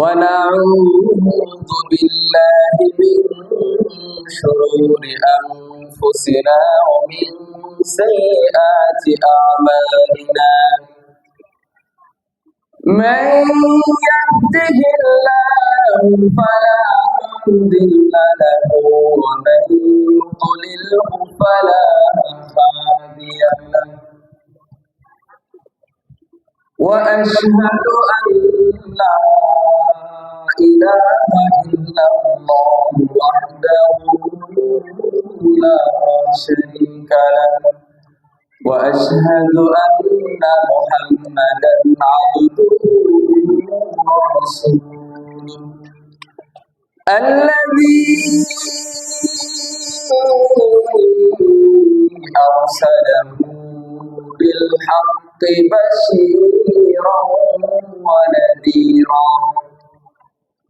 ونعوذ بالله من شرور أنفسنا ومن سيئات أعمالنا. من يهده الله فلا مضل له ومن يضلله فلا هادي له. وأشهد أن لا إله إلا الله وحده لا شريك له وأشهد أن محمدا عبده ورسوله الذي أرسله بالحق بشيرا ونذيرا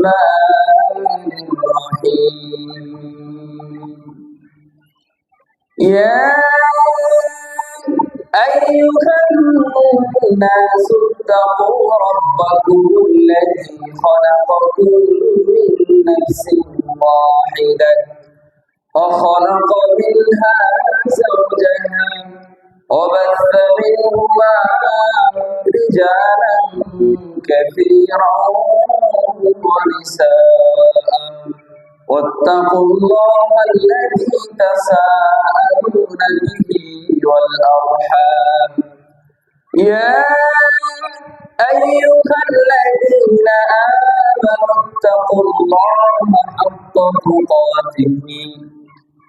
الرحمن الرحيم يا أيها الناس اتقوا ربكم الذي خلقكم من نفس واحدة وخلق منها زوجها وبث منهما رجالا كثيرا ونساء. واتقوا الله الذي تساءلون به والأرحام. يا أيها الذين آمنوا اتقوا الله حق تقاته.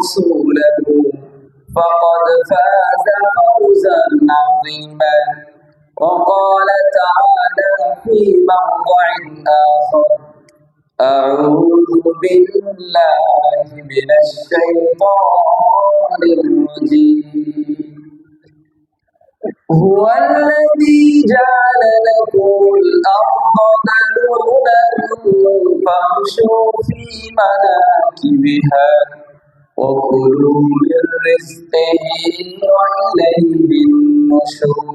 ورسوله فقد فاز فوزا عظيما وقال تعالى في موضع آخر أعوذ بالله من الشيطان الرجيم هو الذي جعل لكم الأرض ذلولا فامشوا في مناكبها وكلوا من رزقه وإليه النشور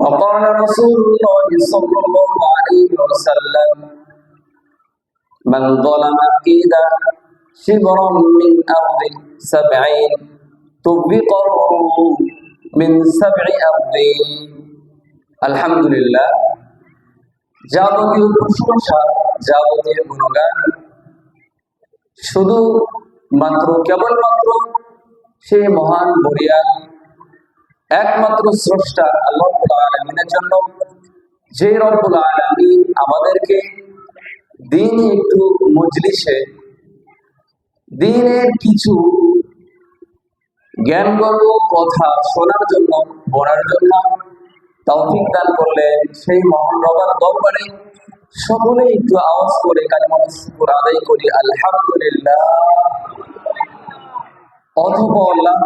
وقال رسول الله صلى الله عليه وسلم من ظلم قيدا شبرا من أرض سبعين طبقه من سبع أرضين الحمد لله যাবতীয় প্রশংসা যাবতীয় গুণগান শুধু মাত্র, কেবলমাত্র সে মহান বরিয়া একমাত্র স্রষ্টা আল্লাহ জন্য, যে রব্বুল আলমিন আমাদেরকে দিন একটু মজলিসে, দিনের কিছু জ্ঞানগর্ব কথা শোনার জন্য বলার জন্য তৌফিক দান করলে সেই মহান রবার দরবারে সকলে একটু আওয়াজ করে কালিমা শুকুর আদায় করি, আলহামদুলিল্লাহ। অথবা লাভ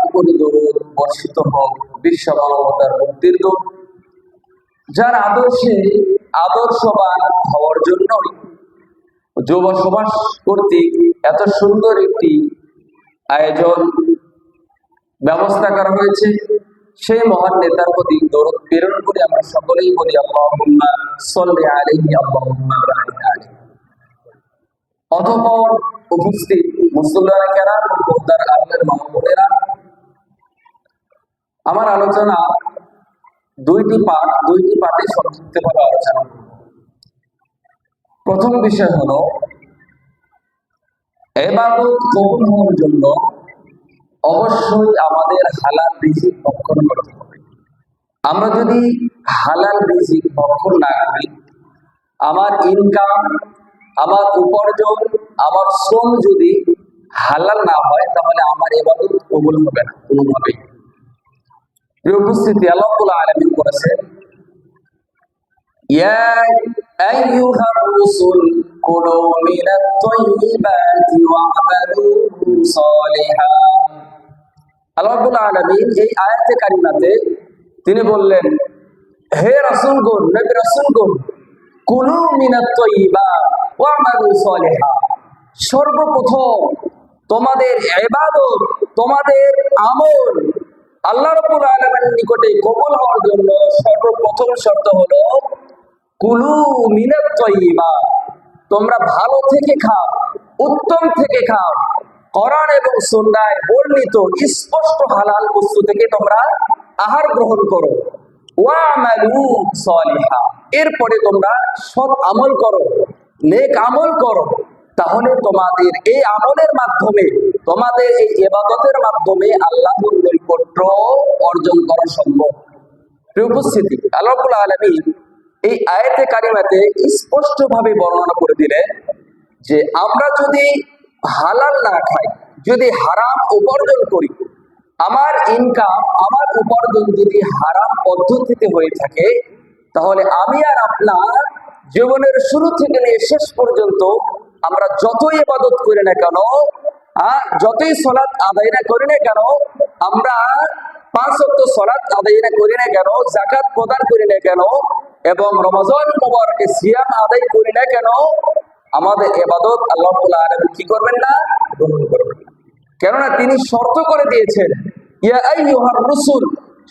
বর্ষিত হোক মুক্তির যার আদর্শে আদর্শবান হওয়ার জন্যই যুব সমাজ কর্তৃক এত সুন্দর একটি আয়োজন, ব্যবস্থা করা হয়েছে। সেই মহান নেতার প্রতি দৌড় প্রেরণ করে আমরা সকলেই বলি উপস্থিত মুসলমান আমার আলোচনা দুইটি পাঠ, দুইটি পাঠে সংক্ষিপ্তভাবে আলোচনা প্রথম বিষয় হলো, এবাদত কবুল হওয়ার জন্য অবশ্যই আমাদের হালাল রিজিক ভক্ষণ করতে হবে আমরা যদি হালাল রিজিক ভক্ষণ না করি আমার ইনকাম আমার উপার্জন আমার শ্রম যদি হালাল না হয় তাহলে আমার এবাদত কবুল হবে না কোনোভাবেই প্রিয় উপস্থিতি আল্লাহ আলমিন করেছেন يا أيها الرسل كلوا من الطيبات واعملوا صالحا আল্লাহ আলমিন এই আয়াতে কারিমাতে তিনি বললেন, হে রাসূলগণ, নবী রাসূলগণ, কুলু মিনাত তয়্যিবা ওয়ামালু সালিহা। সর্বপ্রথম তোমাদের ইবাদত, তোমাদের আমল আল্লাহ রাব্বুল আলামিনের নিকটে কবুল হওয়ার জন্য সর্বপ্রথম শর্ত হলো, কুলু মিনাত তয়্যিবা তোমরা ভালো থেকে খাও, উত্তম থেকে খাও। কোরআন এবং সন্ধ্যায় বর্ণিত স্পষ্ট হালাল বস্তু থেকে তোমরা আহার গ্রহণ করো। এরপরে তোমরা সৎ আমল করো, নেক আমল করো। তাহলে তোমাদের এই আমলের মাধ্যমে, তোমাদের এই ইবাদতের মাধ্যমে আল্লাহর নৈকট্য অর্জন করা সম্ভব। উপস্থিতি, আল্লাহ আলমী এই আয়াতে কারিমাতে স্পষ্টভাবে বর্ণনা করে দিলেন যে, আমরা যদি হালাল না খাই, যদি হারাম উপার্জন করি, আমার ইনকাম আমার উপার্জন যদি হারাম পদ্ধতিতে হয়ে থাকে, তাহলে আমি আর আপনার জীবনের শুরু থেকে নিয়ে শেষ পর্যন্ত আমরা যতই ইবাদত করি না কেন যতই সলাৎ আদায় না করি না কেন, আমরা পাঁচ অক্ট সলাৎ আদায় না করি না কেন জাকাত প্রদান করি না কেন, এবং রমজান মোবারকে সিয়াম আদায় করি না কেন আমাদের এবাদত আল্লাহ আলম কি করবেন না? গ্রহণ করবেন। না কেননা তিনি শর্ত করে দিয়েছেন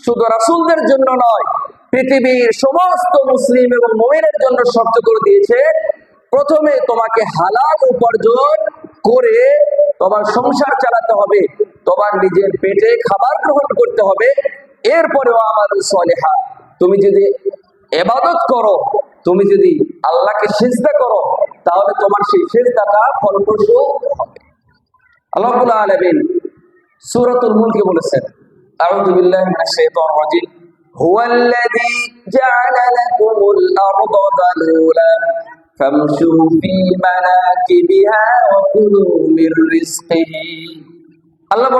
শুধু রাসুলদের জন্য নয়, পৃথিবীর সমস্ত মুসলিম এবং মুমিনের জন্য শর্ত করে দিয়েছে, প্রথমে তোমাকে হালাল উপার্জন করে তোমার সংসার চালাতে হবে, তোমার নিজের পেটে খাবার গ্রহণ করতে হবে, এরপরেও আমার সলেহা, তুমি যদি এবাদত করো। তুমি যদি আল্লাহকে সেজদা করো, তাহলে তোমার সেই সেজদাটা ফলপ্রসূ হবে। আল্লাহ আলমিন সুরাতুল মুলকে বলেছেন আল্লাহ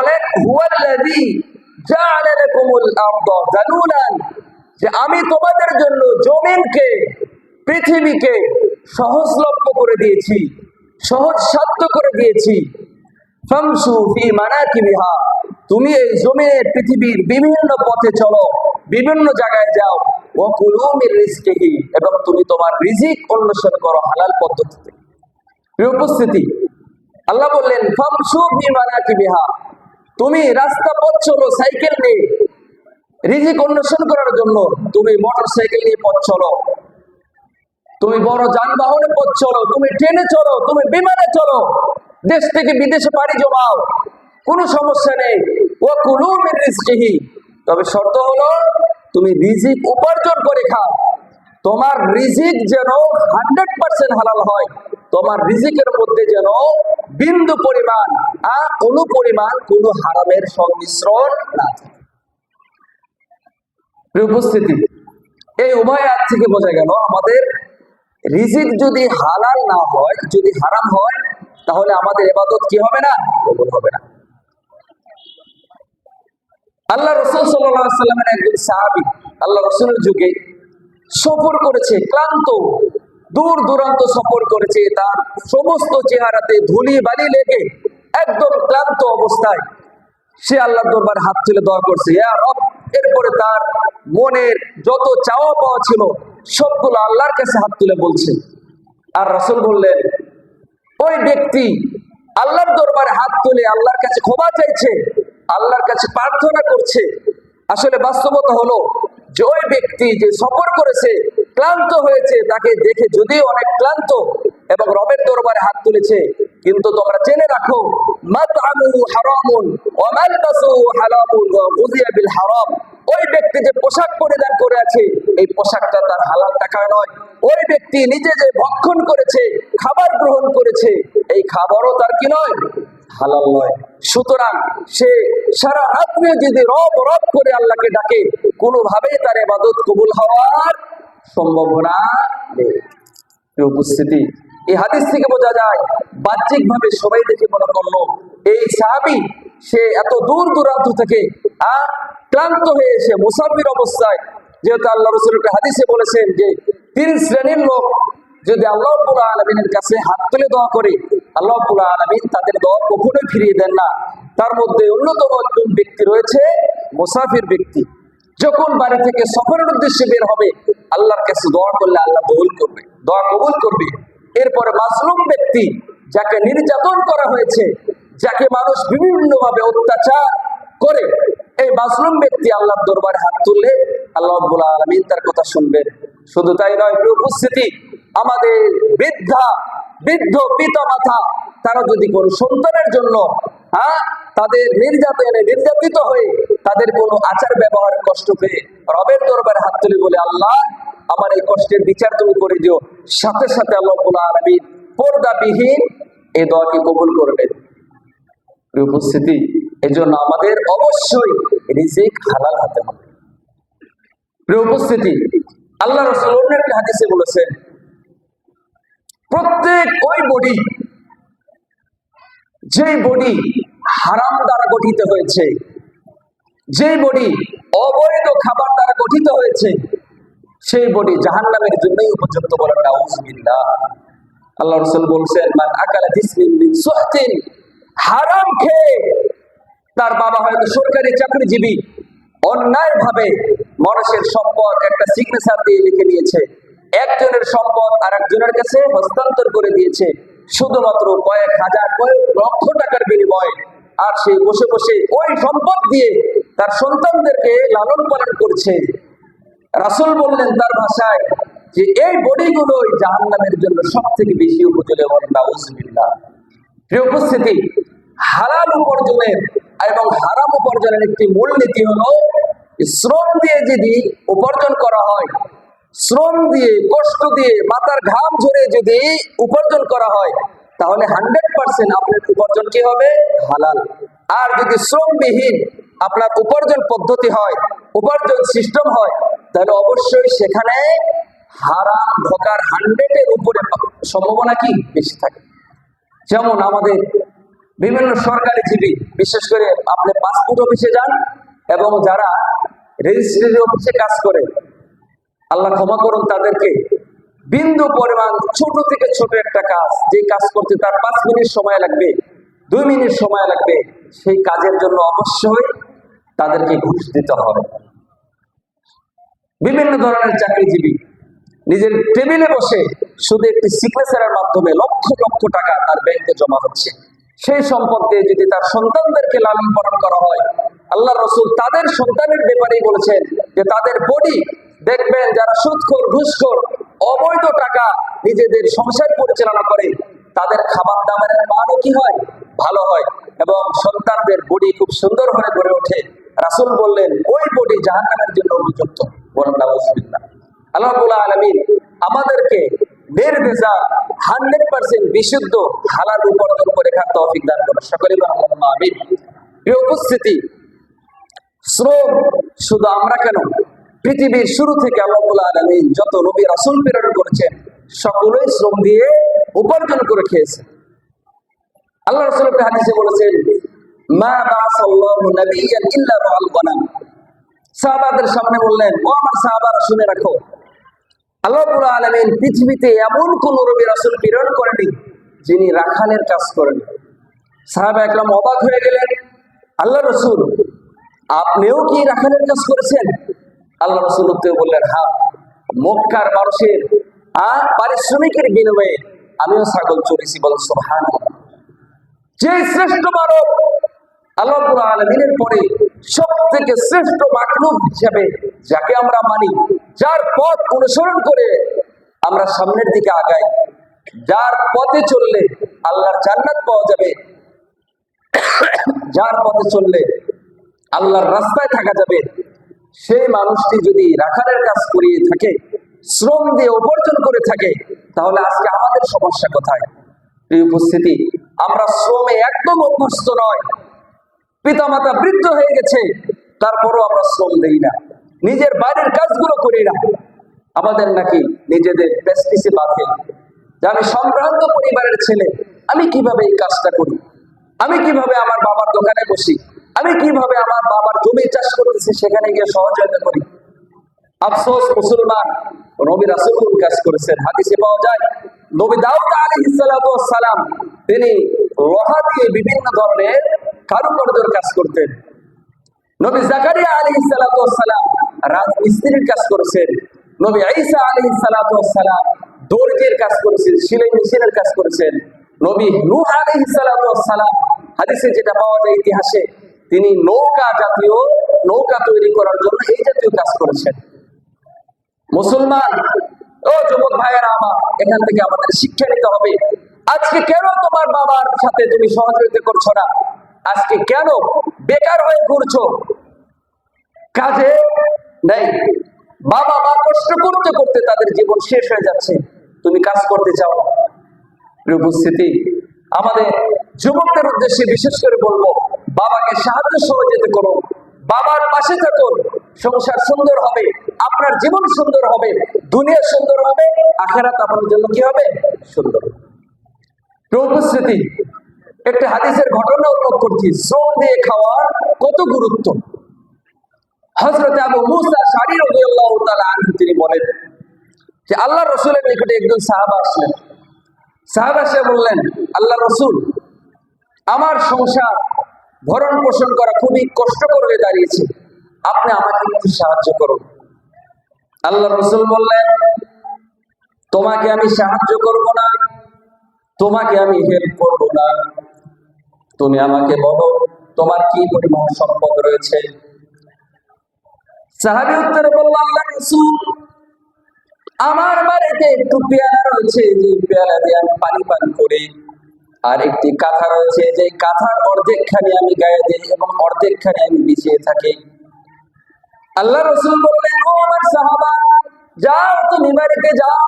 দালুলান যে আমি তোমাদের জন্য জমিনকে, পৃথিবীকে সহজলভ্য করে দিয়েছি সহজ সাধ্য করে দিয়েছি। তুমি এই জমিনের পৃথিবীর বিভিন্ন পথে চলো, বিভিন্ন জায়গায় যাও। ও কুলুমির এবং তুমি তোমার রিজিক অন্বেষণ করো হালাল পদ্ধতিতে। উপস্থিতি, আল্লাহ বললেন, ফামসু ফি মানাকিবিহা। তুমি রাস্তা পথ চলো, সাইকেল নিয়ে। রিজিক অন্বেষণ করার জন্য তুমি মোটর সাইকেল নিয়ে পথ চলো। তুমি বড় যানবাহনে পথ চলো, তুমি ট্রেনে চলো, তুমি বিমানে চলো, দেশ থেকে বিদেশে পাড়ি জমাও, কোনো সমস্যা নেই। ও কোনো রিজিহি তবে শর্ত হলো, তুমি রিজিক উপার্জন করে খাও। তোমার রিজিক যেন হান্ড্রেড পার্সেন্ট হালাল হয়, তোমার রিজিকের মধ্যে যেন বিন্দু পরিমাণ আর কোনো পরিমাণ কোনো হারামের সংমিশ্রণ না থাকে। উপস্থিতি, এই উভয় হাত থেকে বোঝা গেল আমাদের রিজিক যদি হালাল না হয়, যদি হারাম হয়, তাহলে আমাদের এবাদত কি হবে না? কবুল হবে না। আল্লাহ রসুল সাল্লামের একজন সাহাবি, আল্লাহ রসুলের যুগে সফর করেছে, ক্লান্ত, দূর দূরান্ত সফর করেছে, তার সমস্ত চেহারাতে ধুলি বালি লেগে একদম ক্লান্ত অবস্থায় সে আল্লাহ দরবার হাত তুলে দোয়া করছে, ইয়া রব এরপরে তার মনের যত চাওয়া পাওয়া ছিল, সবগুলো আল্লাহর কাছে হাত তুলে বলছে। আর রাসুল বললেন, ওই ব্যক্তি আল্লাহর দরবারে হাত তুলে আল্লাহর কাছে ক্ষমা চাইছে, আল্লাহর কাছে প্রার্থনা করছে। আসলে বাস্তবতা হলো যে ওই ব্যক্তি যে সফর করেছে, ক্লান্ত হয়েছে, তাকে দেখে যদিও অনেক ক্লান্ত এবং রবের দরবারে হাত তুলেছে, কিন্তু তোমরা জেনে রাখো হারাম। ওই ব্যক্তি যে পোশাক পরিধান করে আছে, এই পোশাকটা তার হালাল টাকা নয়। ওই ব্যক্তি নিজে যে ভক্ষণ করেছে, খাবার গ্রহণ করেছে, এই খাবারও তার কি নয়? হালাল নয়। সুতরাং সে সারা রাত্রে যদি রব রব করে আল্লাহকে ডাকে, কোনোভাবেই তার এবাদত কবুল হওয়ার সম্ভাবনা নেই। উপস্থিতি, এই হাদিস থেকে বোঝা যায় বাহ্যিক ভাবে সবাই দেখে মনে করল, এই সাহাবি সে এত দূর দূরান্ত থেকে আর ক্লান্ত হয়ে এসে মুসাফির অবস্থায়, যেহেতু আল্লাহ রসুল হাদিসে বলেছেন যে তিন শ্রেণির লোক যদি আল্লাহ আলমিনের কাছে হাত তুলে দোয়া করে, আল্লাহ আলমিন তাদের দোয়া কখনোই ফিরিয়ে দেন না। তার মধ্যে অন্যতম একজন ব্যক্তি রয়েছে, মুসাফির ব্যক্তি। যখন বাড়ি থেকে সফরের উদ্দেশ্যে বের হবে, আল্লাহর কাছে দোয়া করলে আল্লাহ কবুল করবে, দোয়া কবুল করবে। এরপরে মাসলুম ব্যক্তি যাকে নির্যাতন করা হয়েছে, যাকে মানুষ বিভিন্ন ভাবে অত্যাচার করে, এই মাসলুম ব্যক্তি আল্লাহর দরবারে হাত তুললে আল্লাহ আলমিন তার কথা শুনবেন। শুধু তাই নয় উপস্থিতি, আমাদের বৃদ্ধা, বৃদ্ধ পিতা মাতা তারা যদি কোন সন্তানের জন্য হ্যাঁ তাদের নির্যাতনে নির্যাতিত হয়ে তাদের কোনো আচার ব্যবহার কষ্ট পেয়ে রবের দরবারে হাত তুলে বলে, আল্লাহ, আমার এই কষ্টের বিচার তুমি করে দিও। সাথে সাথে আল্লাহ আলমিন পর্দাবিহীন এই দোয়াকে কবুল করবেন। উপস্থিতি এই জন্য আমাদের অবশ্যই রিজিক হালাল হতে হবে। উপস্থিতি আল্লাহ রসুল অন্য একটা হাদিসে বলেছেন, প্রত্যেক ওই বডি, যেই বডি হারাম দ্বারা গঠিত হয়েছে, যেই বডি অবৈধ খাবার দ্বারা গঠিত হয়েছে, সেই বডি জাহান নামের জন্যই উপযুক্ত বলেন নাউজুবিল্লাহ আল্লাহ রসুল বলছেন, মান আকালা হারাম খেয়ে তার বাবা হয়তো সরকারি চাকরিজীবী অন্যায় ভাবে মানুষের সম্পদ একটা সিগনেচার দিয়ে লিখে নিয়েছে। একজনের সম্পদ আর একজনের কাছে হস্তান্তর করে দিয়েছে। শুধুমাত্র কয়েক হাজার, কয়েক লক্ষ টাকার বিনিময়ে। আর সে বসে বসে ওই সম্পদ দিয়ে তার সন্তানদেরকে লালন পালন করছে। রাসুল বললেন তার ভাষায় যে এই বডিগুলোই জাহান নামের জন্য সব থেকে বেশি বলেন প্রিয় উপস্থিতি হারাম উপার্জনের এবং হারাম উপার্জনের একটি মূল নীতি হলো, শ্রম দিয়ে যদি উপার্জন করা হয়, শ্রম দিয়ে, কষ্ট দিয়ে, মাথার ঘাম ঝরে যদি উপার্জন করা হয়, তাহলে হান্ড্রেড পার্সেন্ট আপনার উপার্জন কি হবে? হালাল। আর যদি শ্রমবিহীন আপনার উপার্জন পদ্ধতি হয়, উপার্জন সিস্টেম হয়, তাহলে অবশ্যই সেখানে হারাম ঢোকার হান্ড্রেডের উপরে সম্ভাবনা কি? বেশি থাকে। যেমন আমাদের বিভিন্ন সরকারি জীবী, বিশেষ করে আপনি পাসপোর্ট অফিসে যান এবং যারা রেজিস্ট্রি অফিসে কাজ করে, আল্লাহ ক্ষমা করুন তাদেরকে। বিন্দু পরিমাণ ছোট থেকে ছোট একটা কাজ, যে কাজ করতে তার পাঁচ মিনিট সময় লাগবে, দুই মিনিট সময় লাগবে, সেই কাজের জন্য অবশ্যই তাদেরকে ঘুষ দিতে হবে। বিভিন্ন ধরনের চাকরিজীবী, নিজের টেবিলে বসে শুধু একটি সিগনেচারের মাধ্যমে লক্ষ লক্ষ টাকা তার ব্যাংকে জমা হচ্ছে। সেই সম্পদ দিয়ে যদি তার সন্তানদেরকে লালন পালন করা হয় আল্লাহ রসুল তাদের সন্তানের ব্যাপারেই বলেছেন যে তাদের বডি দেখবেন যারা সুদখোর, ঘুষখোর, অবৈধ টাকা নিজেদের সংসার পরিচালনা করে, তাদের খাবার দাবারের মানও কি হয়? ভালো হয়। এবং সন্তানদের বডি খুব সুন্দর হয়ে গড়ে ওঠে। রাসুল বললেন, ওই বডি জাহান্নামের জন্য বলেন আল্লাহ আলমিন আমাদেরকে হান্ড্রেড পার্সেন্ট বিশুদ্ধ, হালাল উপার্জন করে দান সকলে আমিন। প্রিয় উপস্থিতি, শ্রম শুধু আমরা কেন? পৃথিবীর শুরু থেকে আল্লাহ আলমিন যত নবী রাসুল প্রেরণ করেছেন, সকলেই শ্রম দিয়ে উপার্জন করে খেয়েছে আল্লাহ রসুল হাদিসে বলেছেন, মা বাসাল্লাহু নাবিয়্যান ইল্লা রাআল গনাম সাহাবাদের সামনে বললেন, ও আমার সাহাবারা শুনে রাখো আল্লাহ আলমিন পৃথিবীতে এমন কোন রবি রাসুল প্রেরণ করেনি যিনি রাখালের কাজ করেন। সাহাবা একদম অবাক হয়ে গেলেন, আল্লাহ রসুল, আপনিও কি রাখালের কাজ করেছেন? আল্লাহ রসুল উত্তরে বললেন হ্যাঁ মক্কার মানুষের আর পারিশ্রমিকের বিনিময়ে আমিও ছাগল চড়েছি বল সোহান যে শ্রেষ্ঠ মানব আল্লাহ আলমিনের পরে সব থেকে শ্রেষ্ঠ মাকলুক হিসাবে যাকে আমরা মানি, যার পথ অনুসরণ করে আমরা সামনের দিকে আগাই, যার পথে চললে আল্লাহর জান্নাত পাওয়া যাবে, যার পথে চললে আল্লাহর রাস্তায় থাকা যাবে, সেই মানুষটি যদি রাখালের কাজ করিয়ে থাকে, শ্রম দিয়ে উপার্জন করে থাকে, তাহলে আজকে আমাদের সমস্যা কোথায়? এই উপস্থিতি, আমরা শ্রমে একদম অভ্যস্ত নয়। পিতামাতা বৃদ্ধ হয়ে গেছে, তারপরও আমরা শ্রম দেই না। নিজের বাইরের কাজগুলো করি না। আমাদের নাকি নিজেদের প্রেস্টিসে বাঁধে। যে আমি সম্ভ্রান্ত পরিবারের ছেলে, আমি কীভাবে এই কাজটা করি? আমি কীভাবে আমার বাবার দোকানে বসি? আমি কীভাবে আমার বাবার জমি চাষ করতেছি, সেখানে গিয়ে সহযোগিতা করি? আফসোস, মুসলমান, নবী রাসুল কাজ করেছেন। হাদিসে পাওয়া যায়, নবী দাউদ আলী সালাম, তিনি লোহা দিয়ে বিভিন্ন ধরনের কারুকার্যের কাজ করতেন। নবী জাকারিয়া আলী সালাম রাজমিস্ত্রির কাজ করেছেন। নবী ঈসা আলী সালাম দর্জির কাজ করেছেন, সিলাই মেশিনের কাজ করেছেন। নবী আলী হাদিসে যেটা পাওয়া যায় ইতিহাসে, তিনি নৌকা জাতীয়, নৌকা তৈরি করার জন্য এই জাতীয় কাজ করেছেন। মুসলমান, ও যুবক ভাইয়েরা আমার, এখান থেকে আমাদের শিক্ষা নিতে হবে। আজকে কেন তোমার বাবার সাথে তুমি সহযোগিতা করছ না? আজকে কেন বেকার হয়ে ঘুরছো? কাজে নেই। বাবা মা কষ্ট করতে করতে তাদের জীবন শেষ হয়ে যাচ্ছে। তুমি কাজ করতে চাও উপস্থিতি, আমাদের যুবকদের উদ্দেশ্যে বিশেষ করে বলব, বাবাকে সাহায্য সহযোগিতা করুন। বাবার পাশে থাকুন। সংসার সুন্দর হবে, আপনার জীবন সুন্দর হবে, দুনিয়া সুন্দর হবে, আখেরাত আপনার জন্য কি হবে? সুন্দর। উপস্থিতি একটি হাদিসের ঘটনা উল্লেখ করছি। শ্রম দিয়ে খাওয়ার কত গুরুত্ব? হজরত আবু মুসা রাদিয়াল্লাহু তাআলা আনহু, তিনি বলেন যে আল্লাহ রসুলের নিকটে একজন সাহাবা আসলেন। সাহাবা এসে বললেন, আল্লাহ রসুল, আমার সংসার ভরণ পোষণ করা খুবই কষ্টকর হয়ে দাঁড়িয়েছে। আপনি আমাকে একটু সাহায্য করুন। আল্লাহ রসুল বললেন, তোমাকে আমি সাহায্য করব না, তোমাকে আমি হেল্প করব না। তুমি আমাকে বলো, তোমার কি পরিমাণ সম্পদ রয়েছে? সাহাবি উত্তরে বলল আল্লাহ রসুল, আমার বাড়িতে একটু পেয়ালা রয়েছে, যে পেয়ালা দিয়ে আমি পানি পান করি। আর একটি কাঁথা রয়েছে, যে কাঁথার অর্ধেকখানি আমি গায়ে দিই এবং অর্ধেকখানি আমি বিছিয়ে থাকি। আল্লাহ রসুল বললেন, ও আমার সাহাবা, যাও তুমি বাড়িতে যাও।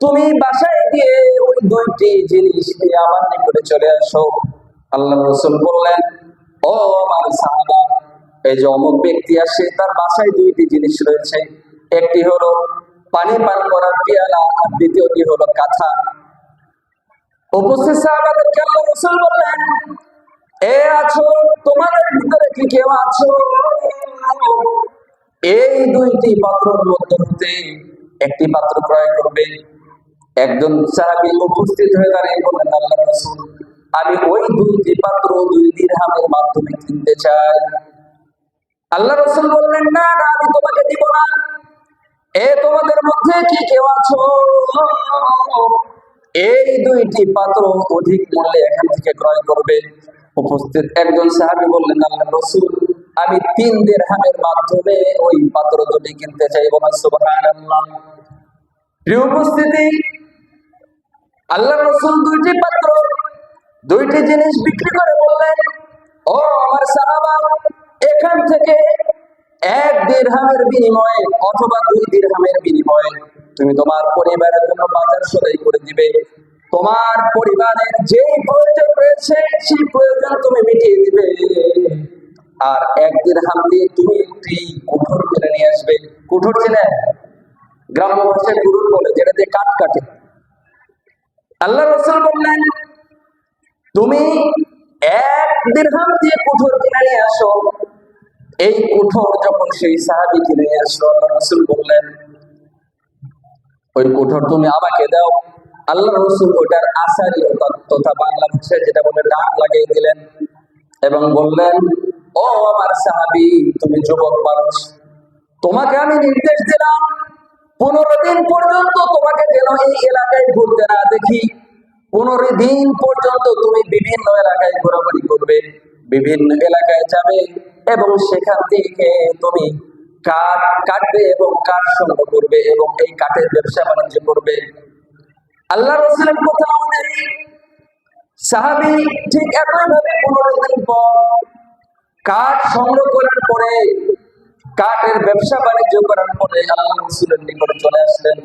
তুমি বাসায় গিয়ে ওই দুইটি জিনিস নিয়ে আমার নিকটে চলে আসো। আল্লাহ রসুল বললেন, ও আমার সাহাবা, এই যে অমুক ব্যক্তি আসে, তার বাসায় দুইটি জিনিস রয়েছে। একটি হলো পানি পান করার পেয়ালা, আর দ্বিতীয়টি হলো কাঁথা। উপস্থিত সাহাবাদেরকে আল্লাহ রসুল বললেন, এ আছো, তোমাদের ভিতরে কি কেউ আছো? এই দুইটি পাত্রের মধ্যে হতে একটি পাত্র ক্রয় করবে। একজন সাহাবি উপস্থিত হয়ে দাঁড়িয়ে বললেন, আল্লাহ রসুল আমি ওই দুইটি পাত্র দুই দিরহামের মাধ্যমে কিনতে চাই। আল্লাহ রসুল বললেন, না না, আমি তোমাকে দিব না। এ তোমাদের মধ্যে কি কেউ আছো? এই দুইটি পাত্র অধিক মূল্যে এখান থেকে ক্রয় করবে। উপস্থিত একজন সাহাবি বললেন, আল্লাহ রসুল, আমি তিন দেড়হামের মাধ্যমে ওই পাত্র দুটি কিনতে চাই প্রিয় উপস্থিতি, আল্লাহ রসুল দুইটি পাত্র দুইটি জিনিস বিক্রি করে বললেন, ও আমার সাহাবা, এখান থেকে এক দিরহামের বিনিময়ে অথবা দুই দিরহামের বিনিময়ে তুমি তোমার পরিবারের জন্য বাজার সদাই করে দিবে। তোমার পরিবারের যে প্রয়োজন রয়েছে, সেই প্রয়োজন তুমি মিটিয়ে দিবে। আর এক দিরহাম দিয়ে তুমি একটি কুঠোর কিনে নিয়ে আসবে। কুঠোর চেনে? গ্রাম্য ভাষায় কুঠোর বলে, যেটা দিয়ে কাঠ কাটে। আল্লাহ রসুল বললেন তুমি এক দিরহাম দিয়ে কুঠোর কিনে নিয়ে আসো। এই কুঠোর যখন সেই সাহাবি কিনে নিয়ে আসলো, আল্লাহ রসুল বললেন, ওই কুঠোর তুমি আমাকে দাও। আল্লাহ রসুল ওটার আসারি তথা বাংলা ভাষায় যেটা বলে ডাক লাগিয়ে দিলেন এবং বললেন, ও আমার সাহাবি, তুমি যুবক মানুষ, তোমাকে আমি নির্দেশ দিলাম, পনেরো দিন পর্যন্ত তোমাকে যেন এই এলাকায় ঘুরতে না দেখি। পনেরো দিন পর্যন্ত তুমি বিভিন্ন এলাকায় ঘোরাঘুরি করবে, বিভিন্ন এলাকায় যাবে এবং সেখান থেকে তুমি কাঠ কাটবে এবং কাঠ সংগ্রহ করবে এবং এই কাঠের ব্যবসা বাণিজ্য করবে। আল্লাহ রসুলের কথা অনুযায়ী সাহাবি ঠিক একইভাবে পনেরো দিন পর কাঠ সংগ্রহ করার পরে, কাঠের ব্যবসা বাণিজ্য করার পরে আল্লাহ রসুলের নিকটে চলে আসলেন।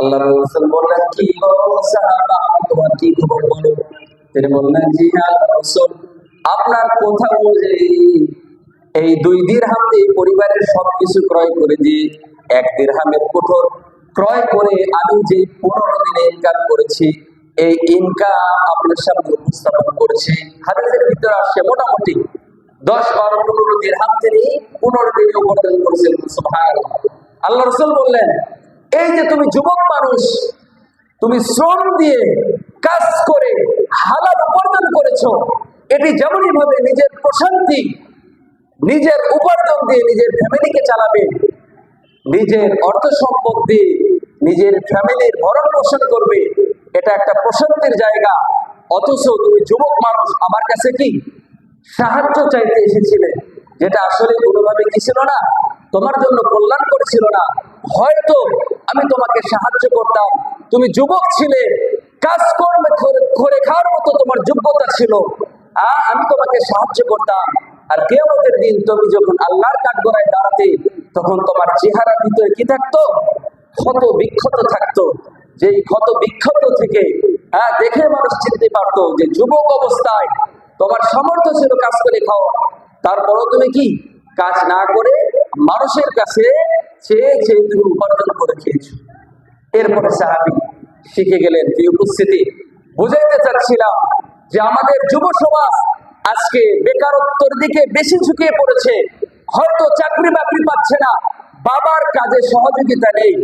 আল্লাহ রসুল বললেন, কি বলো সাহাবা তোমার কি খবর বলো? তিনি বললেন, জি হ্যাঁ আল্লাহ আপনার কথা অনুযায়ী এই দুই দিরহাম দিয়ে পরিবারের সবকিছু ক্রয় করে দিয়ে এক দিরহামের কোঠর ক্রয় করে আমি যে পনেরো দিনে ইনকাম করেছি, এই ইনকাম আপনার সামনে উপস্থাপন করেছি। হাদিসের ভিতরে আসছে মোটামুটি দশ বারো পনেরো দিন হাত তিনি পনেরো দিনে উপার্জন করেছেন আল্লাহ রসুল বললেন এই যে তুমি যুবক মানুষ, তুমি শ্রম দিয়ে কাজ করে হালাল উপার্জন করেছ, এটি যেমনই ভাবে নিজের প্রশান্তি, নিজের উপার্জন দিয়ে নিজের ফ্যামিলিকে চালাবে, নিজের অর্থ সম্পদ দিয়ে নিজের ফ্যামিলির ভরণ পোষণ করবে, এটা একটা প্রশান্তির জায়গা। অথচ তুমি যুবক মানুষ, আমার কাছে কি সাহায্য চাইতে এসেছিলে, যেটা আসলে কোনোভাবে কি ছিল না? তোমার জন্য কল্যাণ করেছিল না। হয়তো আমি তোমাকে সাহায্য করতাম। তুমি যুবক ছিলে। কাজকর্মে করে- খাওয়ার মতো তোমার যোগ্যতা ছিল। আ, আমি তোমাকে সাহায্য করতাম। আর কেয়ামতের দিন তুমি যখন আল্লাহর কাঠগড়ায় দাঁড়াতে তখন তোমার চেহারার ভিতরে কি থাকতো? ক্ষত বিক্ষত থাকতো। যে ক্ষত বিক্ষত থেকে হ্যাঁ দেখে মানুষ চিনতে পারতো যে যুবক অবস্থায় তোমার সামর্থ্য ছিল কাজ করে খাওয়া। তারপরও তুমি কি? কাজ না করে মানুষের কাছে উপার্জন করে খেয়েছো। এরপরে সাহাবি শিখে গেলেন কি উপস্থিতি। বুঝাইতে চাচ্ছিলাম যে আমাদের যুব সমাজ আজকে বেকারত্বর দিকে বেশি ঝুঁকিয়ে পড়েছে। হয়তো চাকরি বাকরি পাচ্ছে না। বাবার কাজে সহযোগিতা নেই।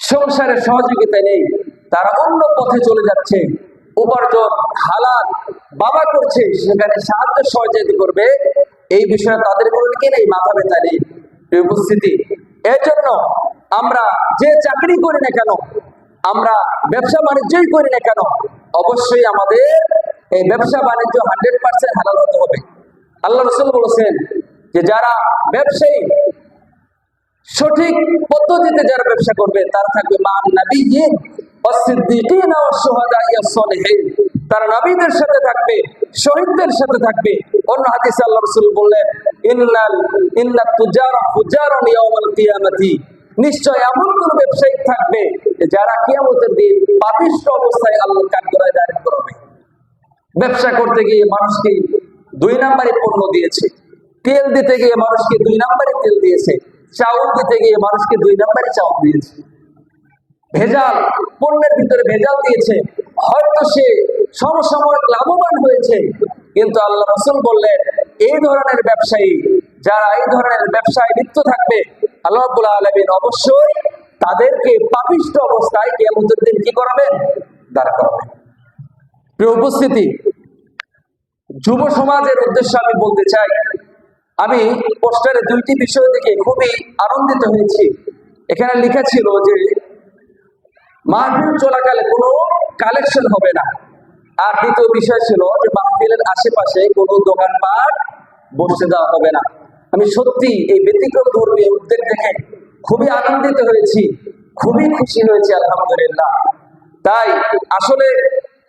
সংসারের সহযোগিতা নেই। তারা অন্য পথে চলে যাচ্ছে। উপার্জন হালাল বাবা করছে, সেখানে সাহায্য সহযোগিতা করবে। এই বিষয়ে তাদের কোনো কি নেই? মাথা ব্যথা নেই। উপস্থিতি এর জন্য আমরা যে চাকরি করি না কেন, আমরা ব্যবসা বাণিজ্যই করি না কেন, অবশ্যই আমাদের এই ব্যবসা বাণিজ্য হান্ড্রেড পার্সেন্ট হালাল হতে হবে। আল্লাহ রসুল বলেছেন যে যারা ব্যবসায়ী, সঠিক পদ্ধতিতে যারা ব্যবসা করবে, তারা থাকবে মান নাবিয়িন ওয়াসসিদ্দিকিন ওয়াস শুহাদা ইয়াস-সালিহিন তারা নবীদের সাথে থাকবে, শহীদদের সাথে থাকবে। অন্য হাদিসে আল্লাহ রাসূল বললেন, ইন্নাল, ইন্নাত তুজারা ফুজারুন ইয়াউমাল কিয়ামাতি। নিশ্চয় এমন কোন ব্যবসায়িক থাকবে যারা কিয়ামতের দিন পাপিষ্ঠ অবস্থায় আল্লাহর কাঠগড়ায় দাঁড়িয়ে করবে ব্যবসা করতে গিয়ে মানুষকে দুই নাম্বারে পণ্য দিয়েছে। তেল দিতে গিয়ে মানুষকে দুই নাম্বারে তেল দিয়েছে। চাউল দিতে গিয়ে মানুষকে দুই নাম্বারে চাউল দিয়েছে। ভেজাল, পণ্যের ভিতরে ভেজাল দিয়েছে। হয়তো সে সমসাময়িক লাভবান হয়েছে, কিন্তু আল্লাহ রসুল বললেন, এই ধরনের ব্যবসায়ী, যারা এই ধরনের ব্যবসায় লিপ্ত থাকবে, আল্লাহ আলামিন অবশ্যই তাদেরকে পাপিষ্ঠ অবস্থায় কেয়ামতের দিন কি করাবেন দাঁড় করাবেন প্রিয় উপস্থিতি, যুব সমাজের উদ্দেশ্যে আমি বলতে চাই, আমি পোস্টারে দুইটি বিষয় দেখে খুবই আনন্দিত হয়েছি। এখানে লেখা ছিল যে মাহফিল চলাকালে কোনো কালেকশন হবে না। আর দ্বিতীয় বিষয় ছিল যে মাহফিলের আশেপাশে কোনো দোকানপাট বসে দেওয়া হবে না। আমি সত্যি এই ব্যতিক্রম ধর্মী উদ্যোগ দেখে খুবই আনন্দিত হয়েছি, খুবই খুশি হয়েছি, আলহামদুলিল্লাহ। তাই আসলে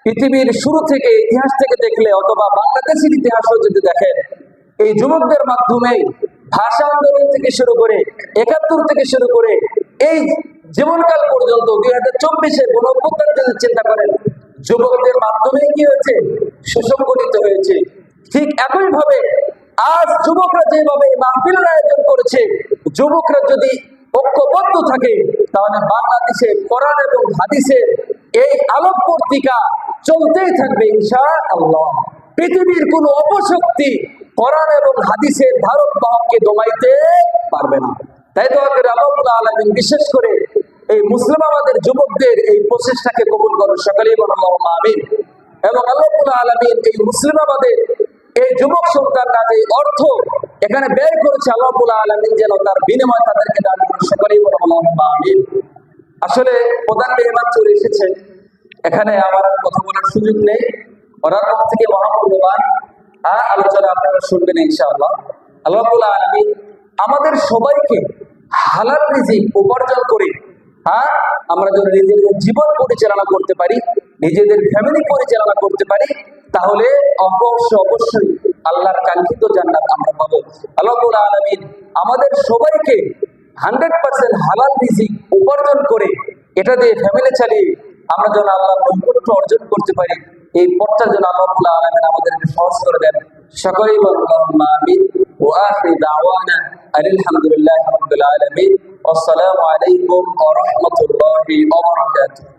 পৃথিবীর শুরু থেকে ইতিহাস থেকে দেখলে অথবা বাংলাদেশের ইতিহাসও যদি দেখেন, এই যুবকদের মাধ্যমে ভাষা আন্দোলন থেকে শুরু করে একাত্তর থেকে শুরু করে এই জীবনকাল পর্যন্ত দুই হাজার চব্বিশের কোন অভ্যুত্থান যদি চিন্তা করেন, যুবকদের মাধ্যমে কি হয়েছে? সুসংগঠিত হয়েছে। ঠিক একই ভাবে আজ যুবকরা যেভাবে মাহফিলের আয়োজন করেছে, যুবকরা যদি ঐক্যবদ্ধ থাকে, তাহলে বাংলাদেশে কোরআন এবং হাদিসের এই আলোক পত্রিকা চলতেই থাকবে ইনশা আল্লাহ পৃথিবীর কোন অপশক্তি কোরআন এবং হাদিসের ধারক বাহককে দমাইতে পারবে না। তাই তো আলমিন বিশেষ করে এই মুসলিম আমাদের যুবকদের এই প্রচেষ্টাকে কবুল করো সকালেই বলো আমিন। এবং আল্লাহ আলমিন এই মুসলিম আমাদের এই যুবক সন্তানরা যে অর্থ এখানে ব্যয় করেছে আল্লাহ আলমিন যেন তার বিনিময় তাদেরকে দান করে সকলেই বলো আমিন। আসলে প্রধান মেহমান চলে এসেছে। এখানে আমার কথা বলার সুযোগ নেই। ওনার পক্ষ থেকে মহামূল্যবান আলোচনা আপনারা শুনবেন ইনশাআল্লাহ। আল্লাহ আলমী আমাদের সবাইকে হালাল রিজিক উপার্জন করে হ্যাঁ? আমরা যদি নিজেদের জীবন পরিচালনা করতে পারি, নিজেদের ফ্যামিলি পরিচালনা করতে পারি, তাহলে অবশ্য অবশ্যই আল্লাহর কাঙ্ক্ষিত জান্নাত আমরা পাবো। আল্লাহ আলমিন আমাদের সবাইকে হান্ড্রেড পার্সেন্ট হালাল রিজিক উপার্জন করে এটা দিয়ে ফ্যামিলি চালিয়ে আমরা যেন আল্লাহর নৈকট্য অর্জন করতে পারি। এই পথটা যেন আল্লাহ আলমিন আমাদেরকে সহজ করে দেন। সকলেই বলুন আল্লাহুম্মা আমিন ওয়া আখির দাওয়ানা আলহামদুলিল্লাহি রাব্বিল আলামিন আসসালামু আলাইকুম ওয়া রাহমাতুল্লাহি ওয়া বারাকাতুহু